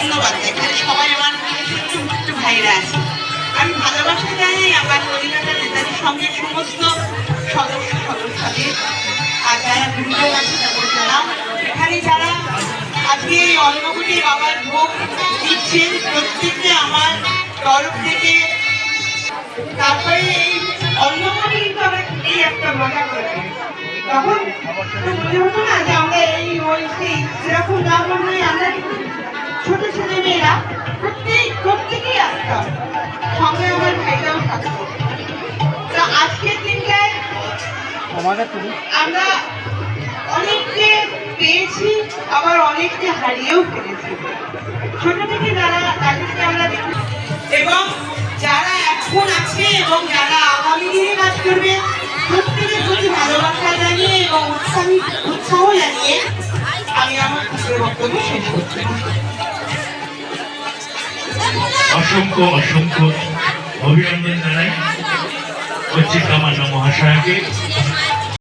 ধন্যবাদ। এখানে সবাই আমার ছোট্ট ভাইরা আছে। আমি ভালোবাসা জানাই আমার কলিকাতা নেতাদের সঙ্গে সমস্ত সদস্য সদস্যদের আর যারা এখানে যারা আজকে এই অন্নকুটি বাবার ভোগ দিচ্ছেন, প্রত্যেককে আমার তরফ থেকে তারপরে এই অন্নকুটি কিন্তু আমরা এই একটা মজা করে তখন মনে হতো না যে আমরা এই ওই সেই সেরকম না মনে মেয়েরা প্রত্যেক প্রত্যেকেই আসতাম সঙ্গে আমার ভাইরাও থাকতো তো আজকের দিনটায় আমরা অনেককে পেয়েছি আবার অনেককে হারিয়েও ফেলেছি। ছোট থেকে যারা তাদেরকে আমরা দেখি। এবং যারা এখন আছে এবং যারা আগামী দিনে কাজ করবে প্রত্যেকের প্রতি ভালোবাসা জানিয়ে এবং উৎসাহী উৎসাহ জানিয়ে আমি আমার বক্তব্য শেষ করছি। অসংখ্য অসংখ্য অভিনন্দন জানাই। অচ্চিত কামান্য মহাশয়কে।